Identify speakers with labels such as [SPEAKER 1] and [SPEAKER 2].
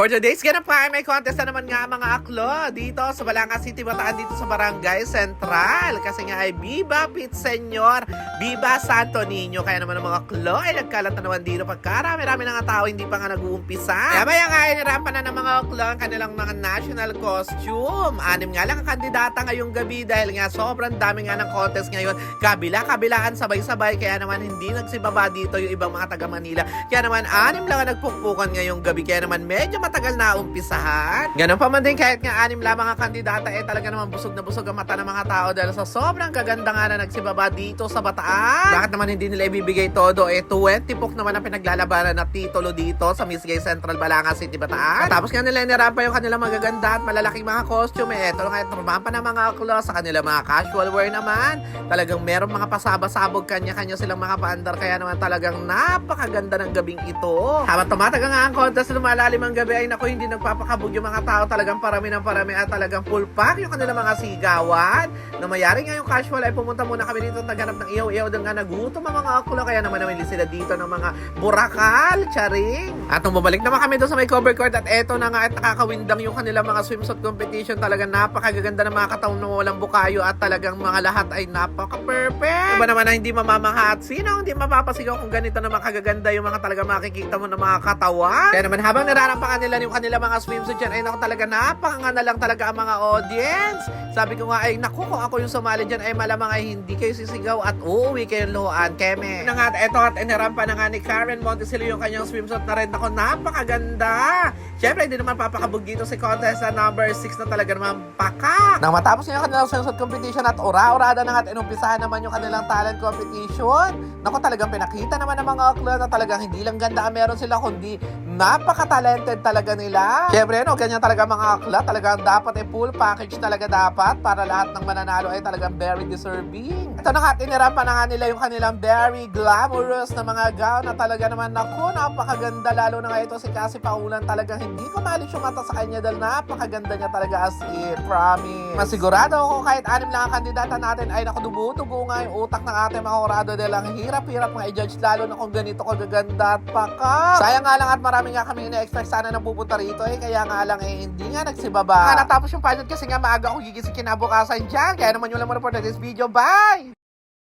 [SPEAKER 1] For today's ganap pa may contest na naman nga mga aklo dito sa Balanga City, Bataan dito sa Barangay Central. Kasi nga ay Viva Pit Senyor, Viva Santo Niño. Kaya naman ang mga aklo ay nagkalat na naman dito pagkarami-rami na tao hindi pa nga nag-uumpisa. Kaya nga ay nirapan na ng mga aklo ang kanilang mga national costume. Anim nga lang ang kandidata ngayong gabi dahil nga sobrang dami nga ng contest ngayon. Kabila-kabilaan sabay-sabay kaya naman hindi nagsibaba dito yung ibang mga taga Manila. Kaya naman anim lang ang nagpukpukan ngayong gabi. Kaya naman medyo matagal na umpisahan. Ganun pa man din kahit nga anim lamang ang kandidata eh talaga naman busog na busog ang mata ng mga tao dahil sa sobrang kaganda nga na nagsibaba dito sa Bataan. Bakit naman hindi nila ibibigay todo? Eh 20 pok naman ang pinaglalabanan na titulo dito sa Miss Gay Central Balanga City, Bataan. Tapos nga nila inirapan yung kanilang magaganda at malalaking mga costume. Eh, ito nga ito pa ng mga aklo sa kanila mga casual wear naman. Talagang meron mga pasabasabog kanya-kanya silang mga paandar kaya naman talagang napakaganda ng gabing ito. Habang tumataga nga ang contest lumalalim ang gabi ay naku hindi nagpapakabog yung mga tao talagang parami ng parami at talagang full pack yung kanilang mga sigawan. Na mayari nga yung casual ay pumunta muna kami dito at naghanap ng iyaw-iyaw dahil nga nagutom ang mga aklo kaya naman namili sila dito ng mga burakal, charing. At nung bumalik naman kami doon sa may cover court at eto na nga at nakakawindang yung kanilang mga swimsuit competition talaga napakagaganda ng mga katawan na walang bukayo at talagang mga lahat ay napaka-perfect. Iba naman na hindi mamamahat. Sino hindi mapapasigaw kung ganito na makagaganda yung mga talaga makikita mo na mga katawan? Kaya naman habang nararampangan nila yung kanilang mga swimsuit dyan, ay naku talaga napakanga na lang talaga ang mga audience. Sabi ko nga ay naku kung ako yung sumali dyan ay malamang ay hindi kayo sisigaw at uuwi kayong luhaan. Keme. Na nga, eto at inirampa na nga ni Karen Montesilio yung kanyang swimsuit na rin. Ako napakaganda. Siyempre, hindi naman papakabog dito si contest na number 6 na talaga naman paka. Nang matapos niya kanilang swimsuit competition at ura-urada na nga at inumpisahan naman yung kanilang talent competition. Naku, talagang pinakita naman ng mga akla na talagang hindi lang ganda ang meron sila, kundi napaka-talented talaga nila. Siyempre, no, ganyan talaga mga akla. Talagang dapat ay full package talaga dapat para lahat ng mananalo ay talagang very deserving. Ito na nga, tinirapan na nga nila yung kanilang very glamorous na mga gown na talaga naman, naku, napakaganda. Lalo na nga ito si Cassie Paulan. Talagang hindi ko maalis yung mata sa kanya dahil napakaganda niya talaga as in. Promise. Masigurado ako kahit anim lang ang kandidata natin ay naku, dugo-dugo nga yung utak ng ating mga orado dahil ang hirap-hirap nga i-judge lalo na kung ganito kagaganda at paka. Sayang nga lang at marami nga kami ina-expect sana na pupunta rito eh. Kaya nga lang eh, hindi nga nagsibaba. Ah, natapos yung pilot kasi nga maaga ako gigising kinabukasan dyan. Kaya naman yung lamang for this video. Bye!